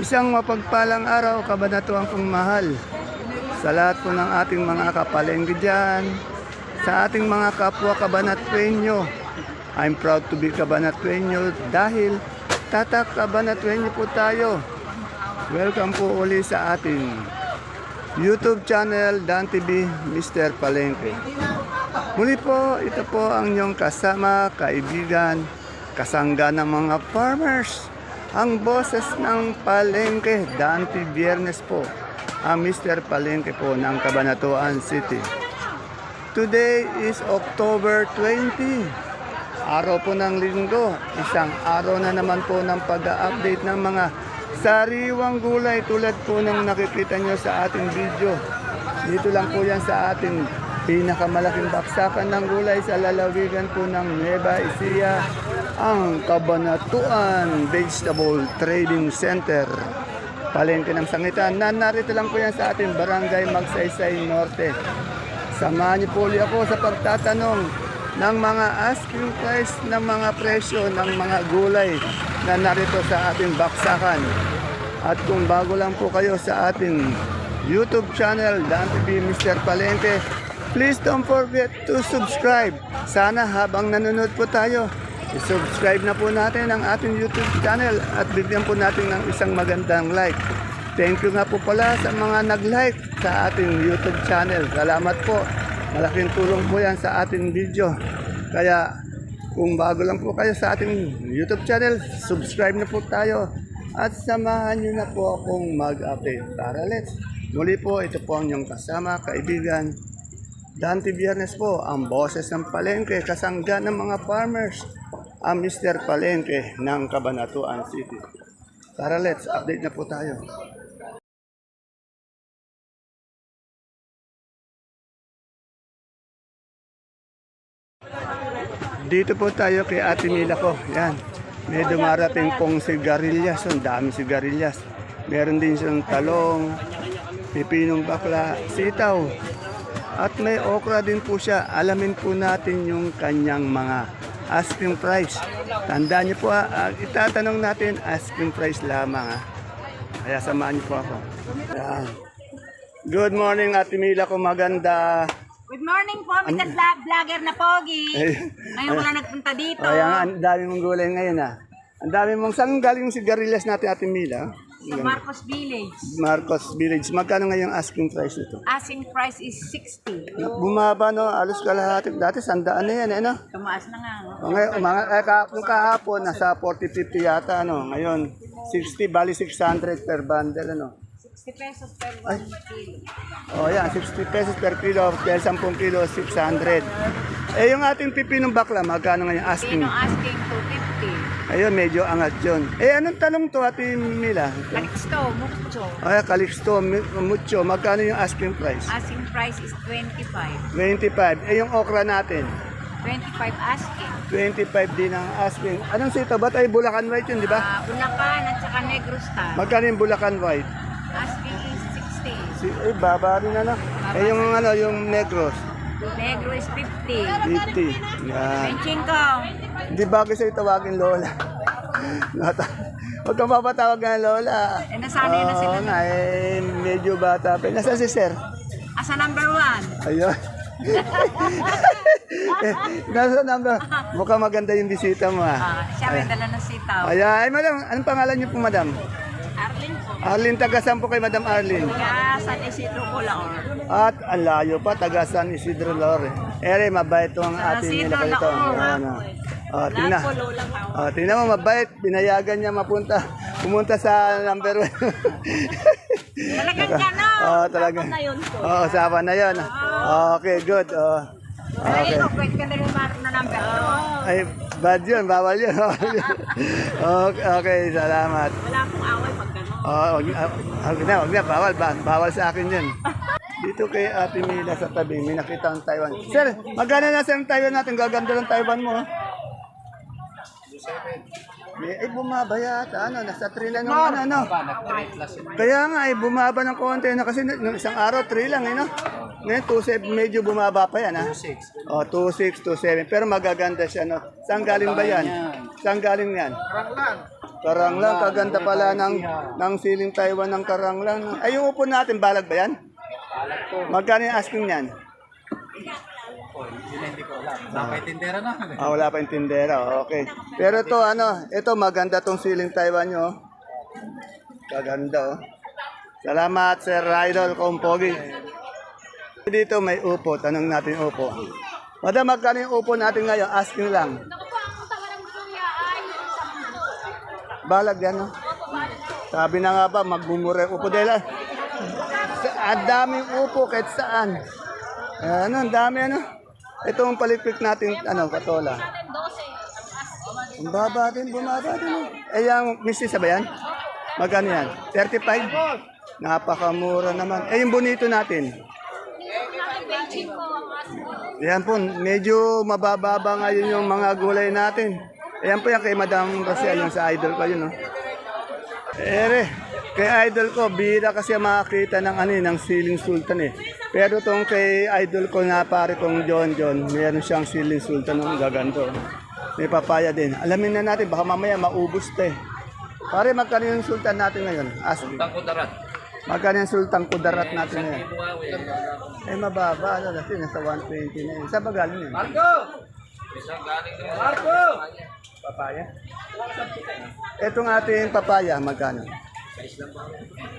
Isang mapagpalang araw, kabanatuang kong mahal. Sa lahat po ng ating mga kapalengke dyan, sa ating mga kapwa kabanatwenyo. I'm proud to be kabanatwenyo dahil tatak kabanatwenyo po tayo. Welcome po uli sa ating YouTube channel Dan TV Mr. Palengke. Muli po, ito po ang inyong kasama, kaibigan, kasangga ng mga farmers. Ang boses ng Palengke, Dante Biernes po. Ang Mr. Palengke po ng Cabanatuan City. Today is October 20. Araw po ng linggo. Isang araw na naman po ng pag-update ng mga sariwang gulay tulad po ng nakikita nyo sa ating video. Dito lang po yan sa ating pinakamalaking baksakan ng gulay sa lalawigan po ng Nueva Ecija, ang Cabanatuan Vegetable Trading Center. Palengke ng Sangitan. Na narito lang po yan sa ating Barangay Magsaysay Norte. Samahan niyo po ako sa pagtatanong ng mga asking price ng mga presyo ng mga gulay na narito sa ating baksakan. At kung bago lang po kayo sa ating YouTube channel, Dan TV Mr. Palente, please don't forget to subscribe. Sana habang nanonood po tayo, i-subscribe na po natin ang ating YouTube channel at bigyan po natin ng isang magandang like. Thank you nga po pala sa mga nag-like sa ating YouTube channel. Salamat po. Malaking tulong po yan sa ating video. Kaya kung bago lang po kayo sa ating YouTube channel, subscribe na po tayo. At samahan nyo na po akong mag-update. Tara, let's. Muli po, ito po ang inyong kasama, kaibigan. Dante Biernes po, ang boses ng palengke, kasangga ng mga farmers. Ang Mr. Palengke ng Cabanatuan City. Tara, let's. Update na po tayo. Dito po tayo kay Ate Mila ko. Yan. May dumarating pong sigarilyas. Ang dami sigarilyas. Meron din siyang talong, pipinong bakla, sitaw. At may okra din po siya. Alamin po natin yung kanyang mga asking price. Tandaan niyo po ha, ah, itatanong natin asking price lamang ha. Kaya samahan niyo po ako. Yan. Good morning Ate Mila ko maganda. Good morning po, Mr. Vlog, vlogger na Pogi. Ay. Ngayon ko lang nagpunta dito. O yan, ang dami mong gulay ngayon ha. Ang dami mong saan galing yung sigarilyas natin Ate Mila? Sa Marcos Village. Marcos Village. Magkano ngayon asking price ito? Asking price is 60. Bumaba no, alos kalahati. Dati sandaan na yan, ano? Tumaas na nga. oh. O ngayon, mga, eh, ka, nung kahapon, nasa 40-50 yata, ano? Ngayon, 60, bali 600 per bundle, ano? 60 pesos per 1 kilo. O yan, 60 pesos per kilo, dahil 10 kilo, 600. Eh, yung ating pipinong bakla, magkano ngayon asking? Sino asking 250? Ayun, medyo angat yun. Eh, anong talong to, Ate Mila? Calixto, mucho. Ay, Calixto, mi- mucho. Magkano yung asking price? Asking price is 25. 25. Eh, yung okra natin? 25 asking. 25 din ang asking. Anong sito? Ba't ay Bulacan White yun, di ba? Uh, Bulacan at saka Negro Star. Magkano yung Bulacan White? Asking is 60. Si, eh, baba rin ano. Eh, yung ano, yung Negros, Negro is 50. 50. Yan. Benchinko. Hindi bagay sa'yo tawagin Lola. Huwag kang papatawag nga Lola. Eh, nasanay na sila. Oo nga, eh, medyo bata pa. Nasaan si Sir? Asa number 1? Ayun. eh, nasa number. Mukhang maganda yung bisita mo ah. Ah, siya may dala ng sitaw. Ayan, ay madam, anong pangalan niyo po madam? Arlene po. Arlene, taga saan po kay madam Arlene? Kaya San Isidro Colaor. At ang layo pa, taga San Isidro Lore. Ere, mabait to ang Sa ating Isidro nila. Laor. Ah. Oh, tingnan. Oh, tingnan mo, mabait. Pinayagan niya mapunta, pumunta sa number one. Talagang gano'n. oh, talaga. na yun po. Oh, usapan na yun. Okay, good. Oh. Ay, Okay. pwede ka na rin marunong na number. Oh, Ay, bad yun, bawal yun. okay, okay, salamat. wala akong away pag gano'n. Oh, wag, wag na, wag na, bawal, ba, bawal sa akin yun. Dito kay Ate Mila sa tabi, may nakita ang Taiwan. Sir, magkano na sa Taiwan natin? Gaganda ng Taiwan mo. oh. May, ay, bumaba yata. Ano, nasa 3 lang yung ano, ano. Kaya nga, ay bumaba ng konti. No? Kasi nung isang araw, 3 lang, eh, no? Ngayon, 2.7, medyo bumaba pa yan, ha? 2.6. Oh, 2.6, 2.7. Pero magaganda siya, no? Saan galing ba yan? Saan galing yan? Karanglang, kaganda pala ng, ng siling Taiwan ng karanglang. Ay, yung upo natin, balag ba yan? Magkano yung asking niyan? Hindi ko alam. Napay tindera na. Ah, wala pa yung tindera. Okay. Pero to ano, ito maganda tong siling Taiwan nyo. oh. Kaganda oh. Salamat Sir Idol Kompogi. Dito may upo. Tanong natin yung upo. Madam, magkano yung upo natin ngayon? Asking lang. Balag yan, no? Sabi na nga ba, magmumura yung upo. Dahil ah, sa, ang daming upo kahit saan. Ano, ang dami ano. Ito ang palikpik natin, ano, katola. Ang baba din, bumaba din. Eh, yung misis ba yan? Magkano yan? 35? Napakamura naman. Eh, yung bonito natin. Yan po, medyo mabababa ngayon yung mga gulay natin. Ayan po yan kay Madam Rosel, yung sa idol ko yun, no? Ere, kay idol ko, bira kasi makakita ng ano eh, ng siling sultan eh. Pero tong kay idol ko na pare kong John John, meron siyang siling sultan ng gaganto. May papaya din. Alamin na natin, baka mamaya maubos to eh. Pare, magkano yung sultan natin ngayon? Ask me. Tangko darat. Magkano yung sultan kudarat natin ngayon? Eh, mababa. Ano kasi, nasa 120 na yun. Saan ba galing yun? Marco! Isang galing na Marco! Papaya? Itong ating papaya, magkano?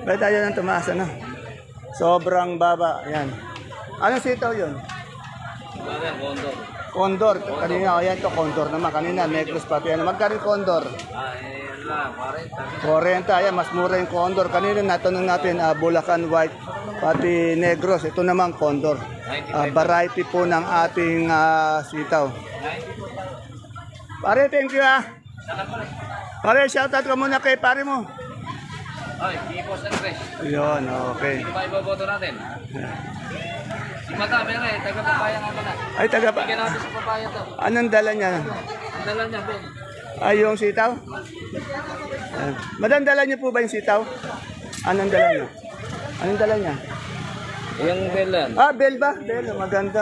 Ba't tayo ng tumaas, ano? Sobrang baba. Yan. Anong sitaw yun? Kondo? Condor. Kanina, o yan to, condor naman. Kanina, necklace pati. Ano, magkano yung condor? Ah, eh, lang, 40. 40. Ayan, mas mura yung condor. Kanina, natanong natin, ah, Bulacan White, pati Negros. Ito naman, condor. Ah, variety po ng ating ah, sitaw. Pare, thank you ah. Pare, shoutout ka muna kay pare mo. Ay, Kipos and Fresh. Yun, okay. Sino ba iboboto natin? Si Mata, pero eh, taga papaya nga pala. Ay, taga pa. Bigyan natin sa papaya to. Anong dala niya? Ang dala niya, Ben. Ay, yung sitaw? Ah, Madam, dala niyo po ba yung sitaw? Anong dala niyo? Anong dala niya? Yung belan. Ah, bell ba? Bell, maganda.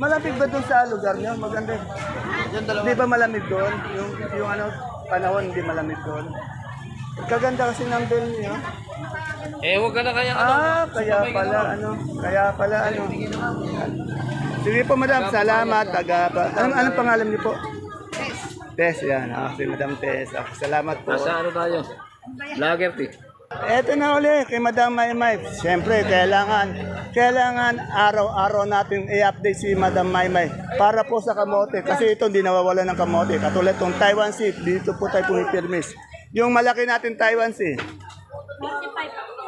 Malamig ba doon sa lugar niyo? Maganda. Di ba malamig doon? Yung, yung ano, panahon, hindi malamig doon. Kaganda kasi ng bell niyo. Eh, huwag ka na kaya Ah, kaya pala, ano, kaya pala, ano. Sige po, madam, salamat. Taga, pa, anong, anong pangalan niyo po? Tess. Tess, yan. Ah, si Madam Tess. Ah, salamat po. Nasa ano tayo? Lager tea. Eto na uli, kay Madam Maymay. Siyempre, kailangan, kailangan araw-araw natin i-update si Madam Maymay para po sa kamote. Kasi ito, hindi nawawala ng kamote. Katulad itong Taiwan Sea, dito po tayo pumipirmis. Yung malaki natin Taiwan Sea,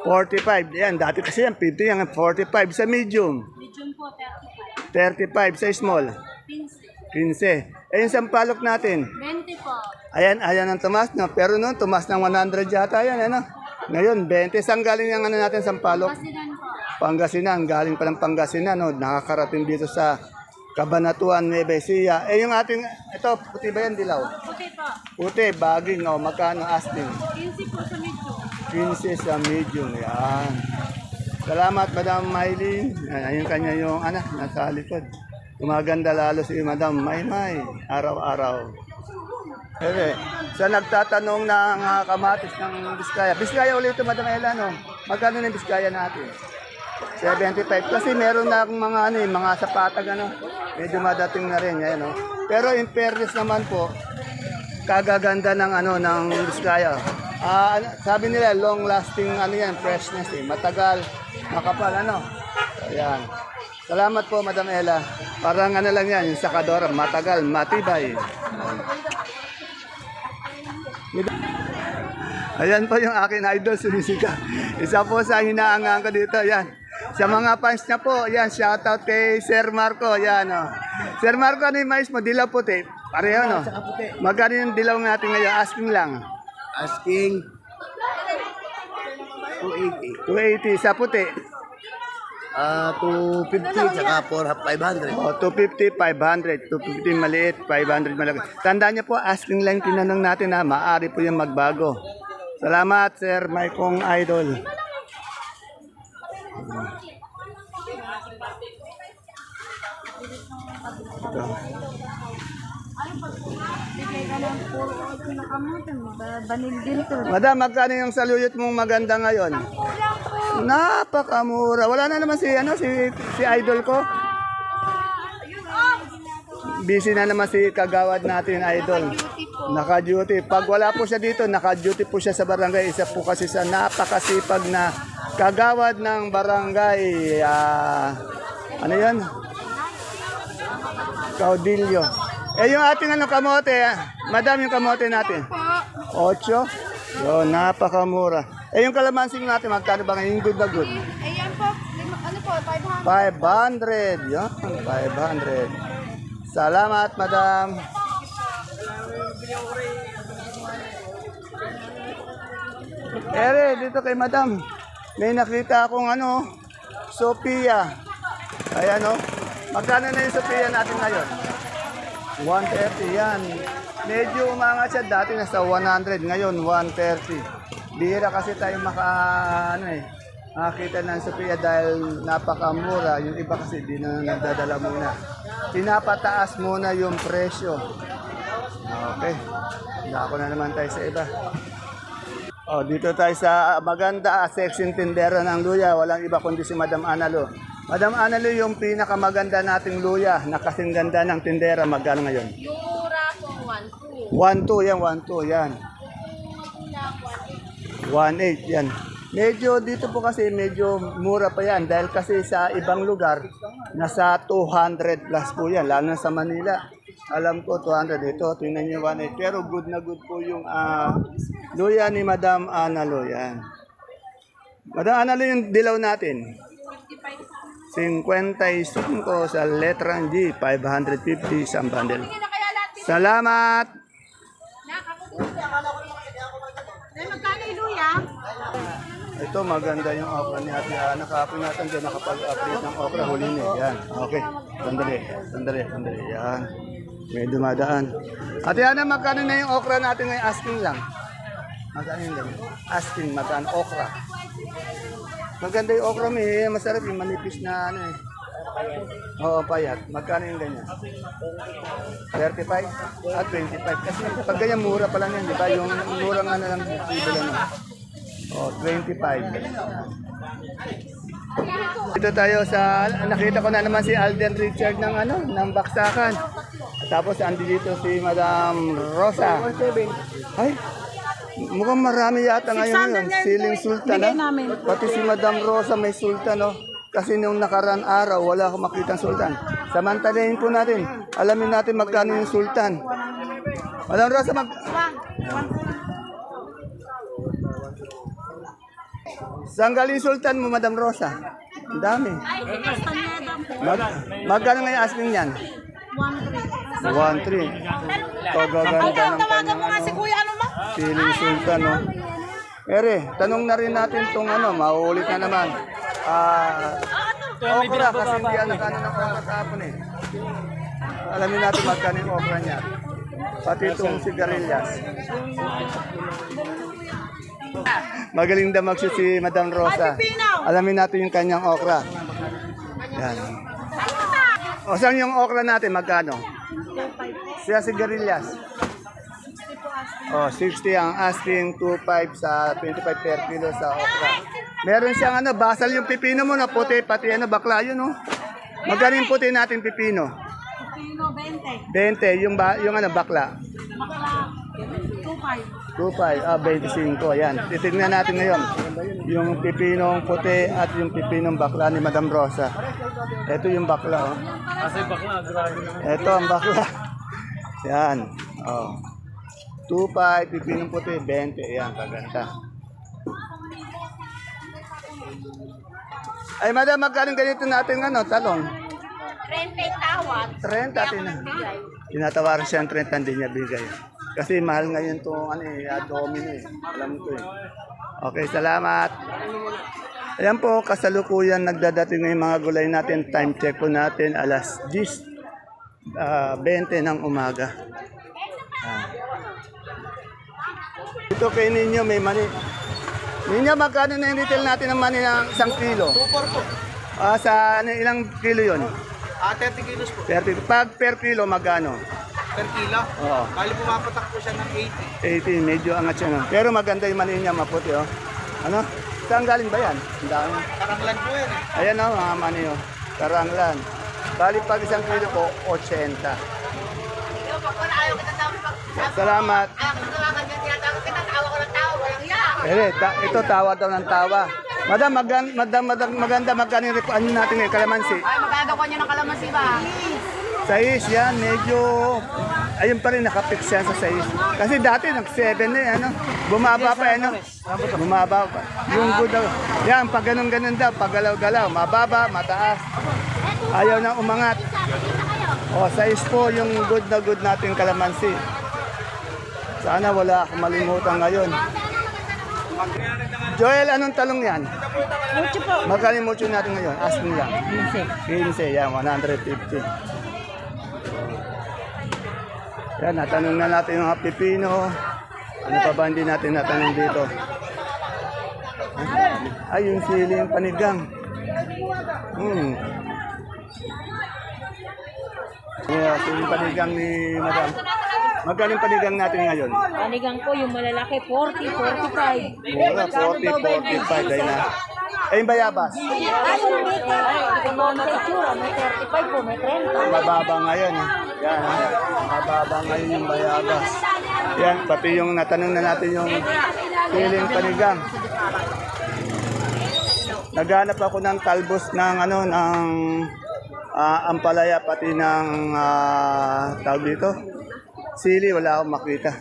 45. Yan, dati kasi yan, 50 yan, 45 sa medium. Medium po, 35. 35 sa small. 15. Eh, yung sampalok natin. 20 po. Ayan, ayan ang tumas, no? Pero noon, tumas ng 100 yata yan, ano? Ngayon, 20. Saan galing yung ano natin, sampalok? Pasinan po. Pangasinan, galing pa ng Pangasinan, no? nakakarating dito sa Cabanatuan, Nueva Ecija. Eh, yung ating, ito, puti ba yan, dilaw? Puti po. Puti, baging, no? magkano asking? 15 po sa medium. 15 sa medium, yan. Salamat, Madam Maylin. Ayun kanya yung anak, nasa likod. Gumaganda lalo si Madam Maymay, araw-araw. Eh, sa nagtatanong ng ah, kamatis ng Biskaya. Biskaya ulit ito, Madam Ella, no? Magkano na yung Biskaya natin? 75. Kasi meron na akong mga ano, eh, mga sapatag ano. Medyo madating na rin, ayan, no? Pero in fairness naman po, kagaganda ng ano ng Biskaya. Ah, ano, sabi nila long lasting ano yan, freshness eh. Matagal, makapal ano. Ayan. Salamat po Madam Ella. Parang ano lang yan, yung sakadora, matagal, matibay. Ayan po yung akin idol, sumisika. Isa po sa hinaangaan ko dito, yan. Sa mga fans niya po, yan, shoutout kay Sir Marco, yan o. Sir Marco, ano yung mais mo? Dilaw puti. Pareho, no? Magkano yung dilaw natin ngayon? Asking lang. Asking 280. 280 sa puti. Ah, 250 tsaka 4 500. O, 250, 500. 250 maliit, 500 malaki. Tandaan niyo po, asking lang tinanong natin na maaari po yung magbago. Salamat, Sir Maikong Idol. Ito. Bigay ka ng puro ocho na kamutan. Banil din to. Madam, magkano yung saluyot mong maganda ngayon? Napakamura. Wala na naman si ano si si idol ko. Busy na naman si kagawad natin, idol. Naka-duty. Pag wala po siya dito, naka-duty po siya sa barangay. Isa po kasi sa napakasipag na kagawad ng barangay. ah, ano yan? Caudillo. Eh yung ating ano kamote, ah, madam yung kamote natin. Ocho? Yun, napakamura. Eh yung kalamansin natin, magkano ba ngayon? Yung good na good? Ayan po. Lima, ano po? 500. 500. Yan, 500. Salamat, madam. Ere, dito kay madam. May nakita akong ano, Sophia. Ayan o. Magkano na yung Sophia natin ngayon? 130 yan. Medyo umangat siya dati nasa 100, ngayon 130. Bihira kasi tayo maka ano eh, makakita ng Sophia dahil napakamura. Yung iba kasi di na nagdadala muna. Pinapataas muna yung presyo. Okay. Dako na naman tayo sa iba. Oh, dito tayo sa maganda section tindera ng luya. Walang iba kundi si Madam Analo. Madam Analo yung pinakamaganda nating luya na kasing ganda ng tindera. Magkano ngayon? Yung mura po, 1, 2. 1-2 yan, 1-2 yan. 1-8 yan. Medyo dito po kasi medyo mura pa yan dahil kasi sa ibang lugar nasa 200 plus po yan, lalo na sa Manila. Alam ko 200 ito, tingnan niyo 1.8 pero good na good po yung ah, luya ni Madam Analo yan. Madam Analo yung dilaw natin. 55 sa letrang G, 550 sa bundle. Salamat! Ito maganda yung okra ni Ate Ana. Kahapon natin dyan nakapag-update ng okra. Huli niya. Yan. Okay. Sandali. Sandali. Sandali. Yan. May dumadaan. Ate Ana, magkano na yung okra natin ngayon? Asking lang. Magkano yun? Asking. Magkano okra? Maganda yung okra mo eh. Masarap yung manipis na ano eh. Oo, payat. Magkano yung ganyan? 35 at 25. Kasi pag ganyan, mura pa lang yan, di ba? Yung mura nga na lang dito lang. Oh, 25. Dito tayo sa nakita ko na naman si Alden Richard ng ano, ng Baksakan. Tapos andi dito si Madam Rosa. Ay, mukhang marami yata ngayon yun. Siling Sultan ha? Pati si Madam Rosa may Sultan no. Kasi nung nakaraan araw, wala akong makitang Sultan. Samantalahin po natin. Alamin natin magkano yung Sultan. Madam Rosa, mag... Saan galing Sultan mo, Madam Rosa? Ang dami. Mag magkano ngayon asking yan? 1-3. 1-3. Pagaganda ng kanyang ano. Kuya, ano mo? Siling Sultan, no? Ere, tanong na rin natin tong ano, mauulit na naman. Ah, okra, kasi hindi anak ano ng okra kahapon eh. Alamin natin magkano yung okra niya. Pati itong sigarilyas. Magaling daw magsi si Madam Rosa. Alamin natin yung kanyang okra. Yan. O saan yung okra natin? Magkano? Siya sigarilyas. Oh, 60 ang asking 25 sa 25 per kilo sa okra. Meron siyang ano, basal yung pipino mo na puti, pati ano, bakla yun, oh. Magkano yung puti natin pipino? Pino, 20. 20, yung, ba, yung ano, bakla. Bakla, 2.5. 25, ah, 25, yan. Titignan natin ngayon. Yung pipinong puti at yung pipinong bakla ni Madam Rosa. Ito yung bakla, oh. Kasi bakla, grabe. Ito ang bakla. Yan. Oh. 2.5, pipinong puti, 20. Yan, kaganda. Ay, madam, magkano ganito natin ano, talong? 30 tawad. 30 atin na. Tinatawaran siya ng 30, hindi niya bigay. Kasi mahal ngayon itong ano eh, ah, domino eh. Alam ko eh. Okay, salamat. Ayan po, kasalukuyan nagdadating ng mga gulay natin. Time check po natin, alas 10, ah, 20 ng umaga. Ah. Ito kay ninyo may mani. Ninyo, magkano na yung retail natin ng mani ng isang kilo? 2 po. Ah, sa ano, ilang kilo yon? Ah, 30 kilos po. 30. Pag per kilo, magkano? Per kilo. Oo. Bali pumapatak po siya ng 80. 18, medyo angat siya. No? Pero maganda yung mani niya, maputi oh. Ano? Saan galing ba yan? Ang dami. Karanglan po yan eh. Ayan oh, mga mani oh. Karanglan. Bali pag isang kilo po, 80. Salamat. Eh, ta- ito tawa daw ng tawa. Madam, magan, madam, madam, maganda magkano yung ano natin ngayon, kalamansi. Ay, magagawa niyo ng kalamansi ba? Sais yan, medyo, ayun pa rin, nakapix yan sa sais. Kasi dati, nag-7 na eh, ano, bumaba pa, ano, bumaba pa. Yung good daw, yan, pag ganun-ganun daw, pag galaw-galaw, mababa, mataas. Ayaw na umangat. O, sais po yung good na good natin kalamansi. Sana wala akong malimutan ngayon. Joel, anong talong yan? Mucho po. Magkano mucho natin ngayon? Asking lang. 15. 15, yan, 150. Yan, natanong na natin yung mga pipino. Ano pa ba hindi natin natanong dito? Ay, yung sili yung panigang. Hmm. Yeah, sili yung panigang ni Madam. Magkano yung panigang natin ngayon? Panigang po yung malalaki, 40, 45. Mura, 40, 45. Dahil na. Eh, yung bayabas. Ay, yung bacon. Ay, ito mo na itsura. May 35 po, may 30. Mababa ngayon. eh. Yan, mababa ngayon yung bayabas. Yan, pati yung natanong na natin yung siling panigang. Naghanap ako ng talbos ng ano ng ah, ampalaya pati ng uh, tawag dito. Sili wala akong makita.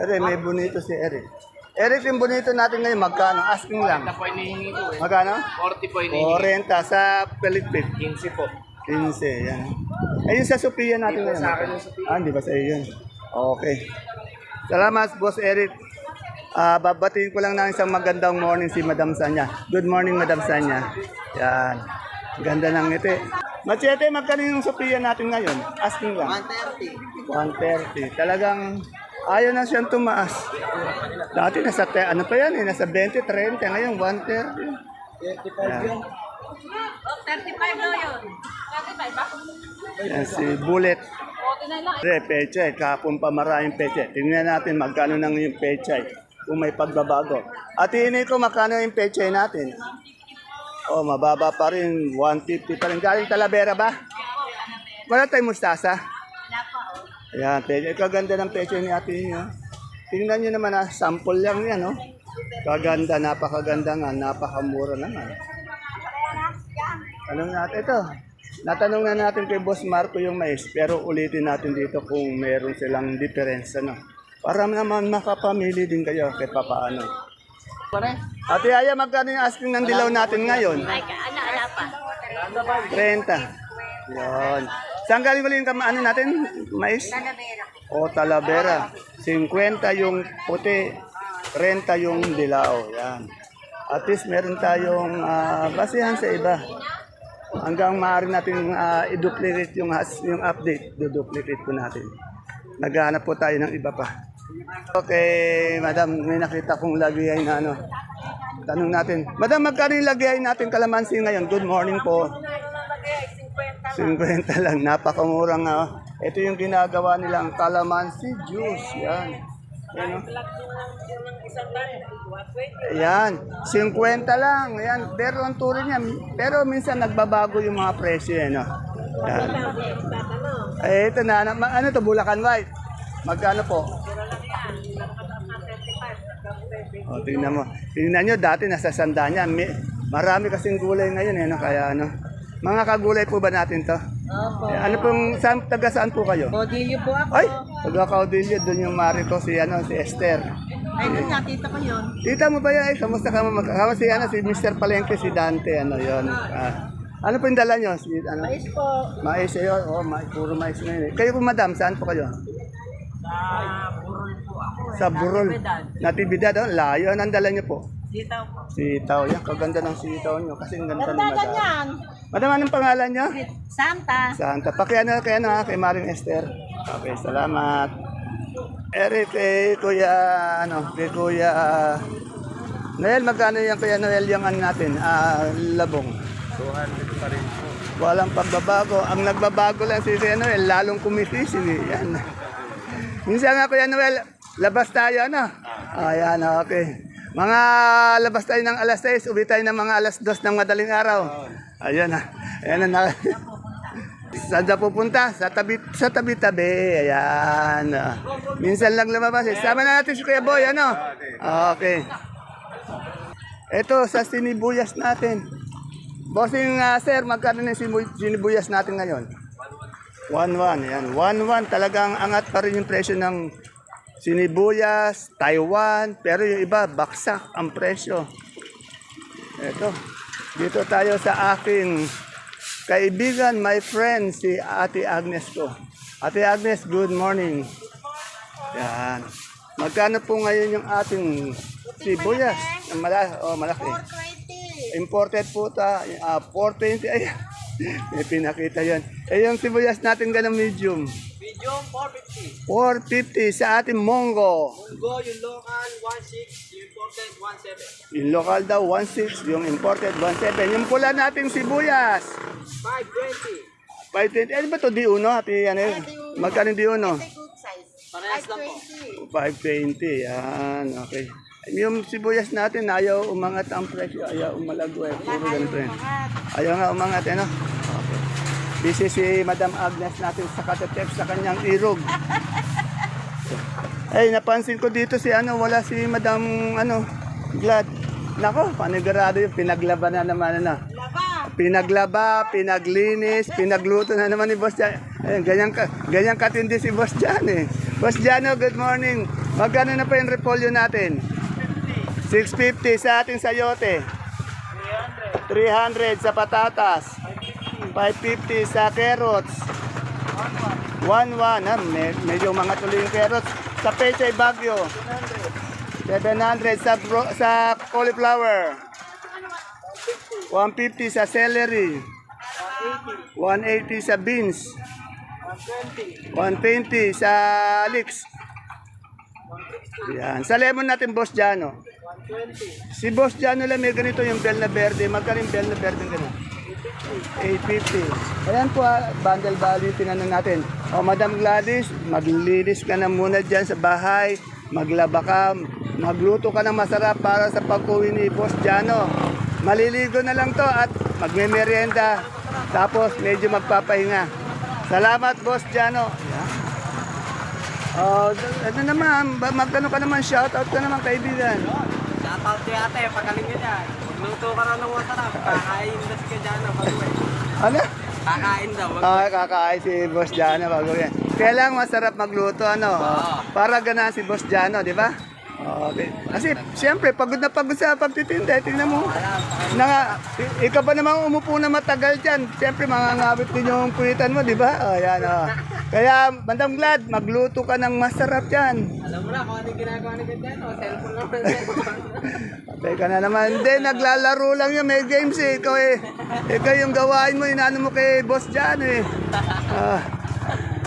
Ere, may bonito si Eric. Eric, yung bonito natin ngayon, magkano? Asking lang. po inihingi ko eh. Magkano? 40 po inihingi. 40 sa Pelitpit. 15 po. 15, yan. Ayun sa Sophia natin ngayon. sa akin yung Sophia. Ah, hindi ba sa iyo yun? Okay. Salamat, Boss Eric. Ah, babatiin ko lang ng isang magandang morning si Madam Sanya. Good morning, Madam Sanya. Yan. Ganda ng ngiti. Machete, magkano yung Sophia natin ngayon? Asking lang. 130. 130. Talagang ayaw na siyang tumaas. Dati nasa, te- ano pa yan eh, nasa 20, 30. Ngayon, 130. Yan. 35 na yun. 35 ba? Yan si Bullet. Pre, pechay. Kapon pa maraming pechay. Tingnan natin magkano nang yung pechay. Kung may pagbabago. At ini ko magkano yung pechay natin. Oh, mababa pa rin. 150 pa rin. Galing Talavera ba? Wala tayong mustasa? Ayan, pechay. Kaganda ng pechay ni ate niyo. Tingnan nyo naman ah, sample lang yan, oh. Kaganda, napakaganda nga, napakamura naman. Tanong natin ito. Natanong na natin kay Boss Marco yung mais, pero ulitin natin dito kung meron silang difference, ano. Para naman makapamili din kayo kahit papaano. Ate Aya, magkano yung asking ng dilaw natin ngayon? Ay, ano, ala pa. 30. Yun. Saan galing ulit yung ano natin? Mais? Talavera. O Talavera. 50 yung puti, 30 yung dilaw. Yan. At least meron tayong ah, basihan sa iba. Hanggang maaari natin ah, i-duplicate yung, yung update. Do-duplicate po natin. Naghahanap po tayo ng iba pa. Okay, madam, may nakita kong lagay na ano. Tanong natin. Madam, magkano yung lagay natin kalamansi ngayon? Good morning po. 50 lang, napakamura nga. Ito yung ginagawa nilang calamansi juice. Yan. Yan, oh. Ayan, 50 lang. Ayan, pero ang turo niya, pero minsan nagbabago yung mga presyo, eh, no? Yan. Eh, ito na, ma- ano to, Bulacan White. Magkano po? O, tingnan mo. Tingnan nyo, dati nasa sanda niya. May, marami kasing gulay ngayon, eh, no? Kaya ano. Mga kagulay po ba natin to? Opo. Eh, ano pong, saan, taga saan po kayo? Bodilyo po ako. Ay, taga Caudillo, doon yung mari ko, si, ano, si Esther. Ay, doon nakita ko yun. Tita mo ba yan? Ay, kamusta ka? Mag- Kamu si, ano, si Mr. Palengke, si Dante, ano, yon. Ah, ano po yung dala nyo? Si, ano? Mais po. Mais, ayo. Oh, mais, puro mais ngayon. eh. Kayo po, madam, saan po kayo? Sa Burol. Natividad, oh, layo. Anong dala nyo po? Dito po. Sitaw. Yan, kaganda ng sitaw nyo. Kasi ang ganda ng madam. ganyan. Madam, anong pangalan nyo? Santa. Santa. Pakiano kaya na kay Maring Esther. Okay, salamat. Eric, kay Kuya, ano, kay Kuya, ah, Noel, magkano yan Kuya Noel yung ano natin, ah, labong? 200 pa rin po. Walang pagbabago. Ang nagbabago lang si Kuya Noel, lalong kumikisin eh. Yan. Minsan nga Kuya Noel, labas tayo ano? Ayan, okay. Mga labas tayo ng alas 6, uwi tayo ng mga alas 2 ng madaling araw. Ayan na. Ayan na. Saan na pupunta? Sa tabi sa tabi-tabi. Ayan. Minsan lang lumabas. Eh. Sama na natin si Kuya Boy, ano? Okay. Ito sa sinibuyas natin. Bossing ah, sir, magkano na yung sinibu- sinibuyas natin ngayon? 1-1, yan. 1-1, talagang angat pa rin yung presyo ng sinibuyas, Taiwan, pero yung iba, baksak ang presyo. Ito, dito tayo sa aking kaibigan, my friend, si Ate Agnes ko. Ate Agnes, good morning. Yan. Magkano po ngayon yung ating sibuyas? Ang mala oh, malaki. Imported po ta, ah, 420. Ay, may pinakita yan. Eh, yung sibuyas natin ganang medium. Medium, 450. 450 sa ating Mongo. Go, yung local, 16. Yung imported, 17. Yung local daw, 1.6. Yung imported, 1.7. Yung pula nating sibuyas. 520. 520. Ano ba to di uno? Ate, ano yun? Magkano di uno? Parehas lang po. 520. Yan, okay. Yung sibuyas natin, ayaw umangat ang presyo. Ayaw umalago eh. Puro ganito eh. Ayaw nga umangat eh, no? Busy si Madam Agnes natin sa katetep sa kanyang irog. Ay, napansin ko dito si ano, wala si Madam ano, Glad. Nako, panigurado yung pinaglaban na naman ano. Pinaglaba, pinaglinis, pinagluto na naman ni Boss Jan. Ayun, ganyan, ka, ganyan katindi si Boss Jan eh. Boss Jano, good morning. Magkano na pa yung repolyo natin? 650 sa ating sayote. 300 sa patatas. 550 sa carrots. 11, ha? Med- medyo mga tuloy yung carrots. Sa pechay bagyo. 700 sa, bro- sa cauliflower. 150 sa celery. 180 sa beans. 120 sa leeks. Yan. Sa lemon natin, Boss Jano. Si Boss Jano lang may ganito yung bell na verde. Magkano yung bell na verde gano'n? 850. Ayan po, ah, bundle value tinanong natin. O, Madam Gladys, maglinis ka na muna dyan sa bahay. Maglaba ka, magluto ka ng masarap para sa pag-uwi ni Boss Jano. Maliligo na lang to at magme-merienda. Tapos medyo magpapahinga. Salamat, Boss Jano. Yan. Oh, ano naman, ba- magkano ka naman, shoutout ka naman, kaibigan. Shoutout kay ate, pagaling ka dyan. Magluto ka na ng masarap. Kakain daw si Kajana pag-uwi. Ano? Kakain daw. wag- Ah, kakain si Boss Jano bago yan. Kailang masarap magluto, ano? Para gana si Boss Jano, di ba? Okay. Kasi, siyempre, pagod na pagod sa pagtitinda. Tingnan mo. Na, i- ikaw pa naman umupo na matagal dyan. Siyempre, mangangabit din yung puwitan mo, di ba? Oh, yan, oh. Kaya, bandang glad, magluto ka ng masarap dyan. Alam mo na kung anong ginagawa ni Kajana. Cellphone lang. Teka na naman. Hindi, naglalaro lang yun. May games eh. Ikaw eh. Ikaw yung gawain mo. Inaano mo kay boss dyan eh. Ah,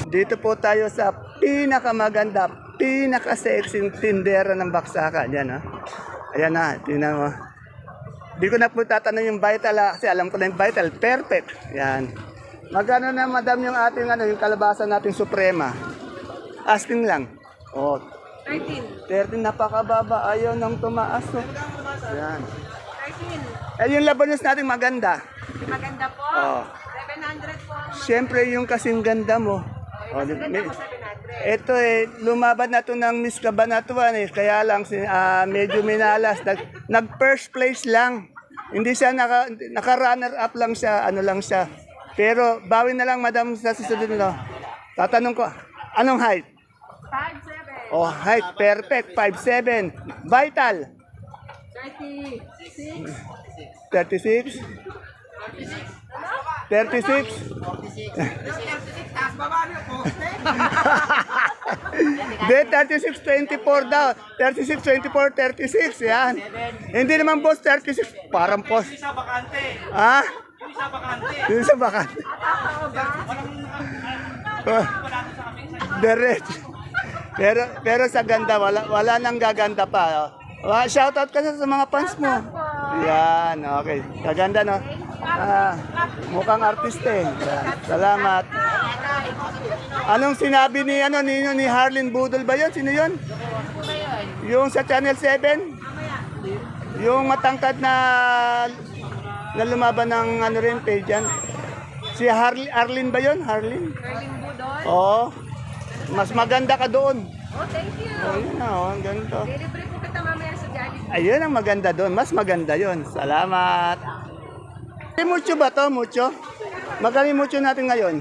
dito po tayo sa pinakamaganda, pinaka-sexy tindera ng baksakan. Yan ah. Ayan na. Tingnan mo. Di ko na po tatanong yung vital ah, kasi alam ko na yung vital. Perfect. Yan. Magkano na madam yung ating ano, yung kalabasa nating suprema? Asking lang. Oh, 13. 13, napakababa. Ayaw nang tumaas. Oh. Yan. 13. Eh, yung labanos natin maganda. Maganda po. Oh. 700 po. Siyempre, yung kasing ganda mo. Oh, may- ito eh, lumaban na to ng Miss Cabanatuan eh. Kaya lang, ah, medyo minalas. Nag, nag first place lang. Hindi siya naka, naka-runner up lang siya, ano lang siya. Pero bawi na lang, madam, sa susunod no. Tatanong ko, anong height? 5, 7. Oh, height, perfect, 5'7". Vital, 36. 36? 36? Hindi, 36, 24 daw. 36, 24, 36. Yan. Hindi naman boss, 36. Parang post. Yung isa bakante. Ha? Yung isa bakante. Yung isa bakante. Diretso. Pero, pero sa ganda, wala, wala nang gaganda pa. Oh. Wa- Shoutout ka sa sa mga fans mo. Yan, okay. Kaganda, no? Ah, mukhang artista eh. Yan. Salamat. Anong sinabi ni ano ni ni Harlin Budol ba 'yon? Sino 'yon? Yung sa Channel 7? Yung matangkad na na lumaban ng ano rin page yan. Si Harlin Arlin ba 'yon? Harlin? Budol? Oo. Mas maganda ka doon. Oh, thank you. Oh, yun na, oh, ang ganito. Delivery ko kita mamaya sa Jollibee. Ayun ang maganda doon. Mas maganda yon. Salamat. Mucho ba to? Mucho? Magkano mucho natin ngayon?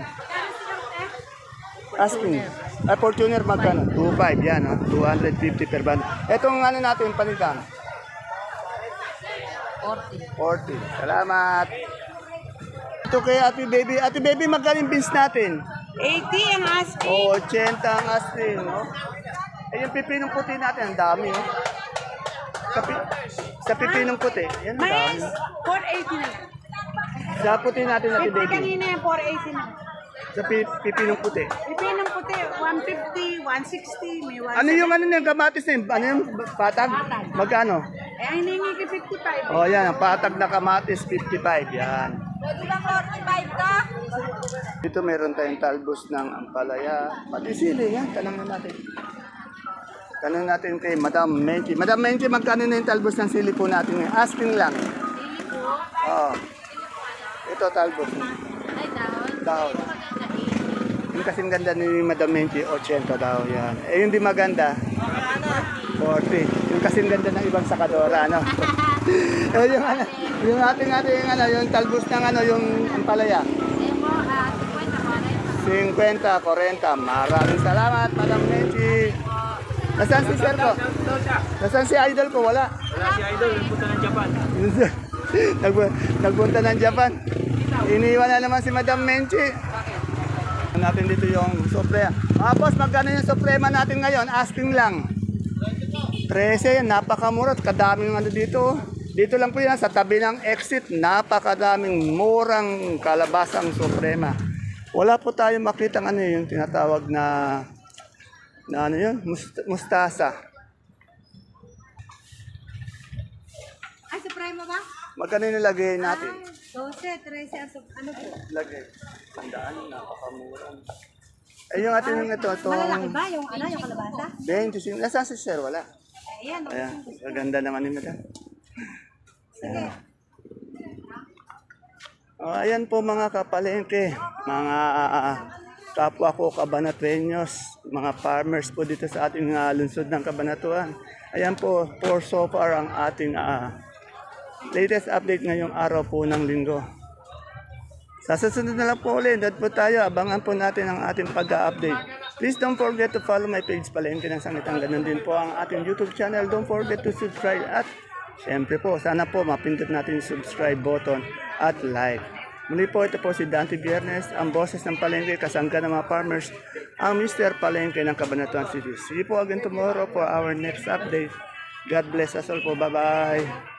Asking. Ah, Fortuner magkano? 2.5 yan, oh. 250 per band. Etong ano natin, panigang? 40. 40. Salamat. Ito kay Ate Baby. Ate Baby, magkano yung beans natin? 80 ang asking. Oh, 80 ang asking, no? Eh, yung pipinong puti natin, ang dami, oh. Sa, pi- sa pipinong puti, yan ang dami. 480 na. Sa puti natin, Ate Baby. Kanina yung 480 na. Sa pi- pipinong puti. Ipin ng puti, 150, 160, may 170. Ano yung ano yung kamatis na yun? Ano yung patag? Magkano? Eh, ang hiningi ko 55. Oh, yan, ang patag na kamatis, 55. Yan. Pwede lang 45 ka? Dito meron tayong talbos ng ampalaya. Pati sili, yan. Tanongin natin. Tanongin natin kay Madam Menchi. Madam Menchi, magkano na yung talbos ng sili po natin ngayon? Asking lang. Sili po. Oo. Ito talbos. Ay, down. Dahon. Yung kasing ganda ni Madam Menchi, 80 daw yan. Eh, yung di maganda, 40. Yung kasing ganda ng ibang sakadora, ano? eh, yung, ano, yung ating ating ano, yung talbos ng ano, yung ampalaya. Eh po, ah, 50 pa rin. 50, 40. Maraming salamat, Madam Menchi. Nasaan si Sir ko? Nasaan si Idol ko? Wala. Wala si Idol, nagpunta ng Japan. Nagpu- Nagpunta ng Japan. Iniwan na naman si Madam Menchi. Natin dito yung suprema. Mga boss, magkano yung suprema natin ngayon? Asking lang. 13, napakamura. at Kadaming ano dito. Dito lang po yan, sa tabi ng exit, napakadaming murang kalabasang suprema. Wala po tayo makita ano yung tinatawag na na ano yun, Must- mustasa. Ay, mo ba? Magkano yung nilagay natin? 12, 13, ang sup- ano po? Lagay. Tandaan, napakamura. Eh, yung atin yung ito, ito. Malalaki ba yung ano, yung kalabasa? 25. Nasaan si Sir? Wala. Eh, yan. oh. Ayan, maganda naman ni Madam. Ayan. Oh, ayan po mga kapalengke, mga ah, kapwa ko kabanatuenyos, mga farmers po dito sa ating ah, lungsod ng Kabanatuan. Ayan po, for so far ang ating ah, latest update ngayong araw po ng linggo. Sa susunod na lang po ulit, dad po tayo, abangan po natin ang ating pag-update. Please don't forget to follow my page Palengke ng Sangitan. Ganun din po ang ating YouTube channel. Don't forget to subscribe at syempre po, sana po mapindot natin yung subscribe button at like. Muli po, ito po si Dante Biernes, ang boses ng Palengke, kasangga ng mga farmers, ang Mr. Palengke ng Cabanatuan City. See you po again tomorrow for our next update. God bless us all po. Bye-bye.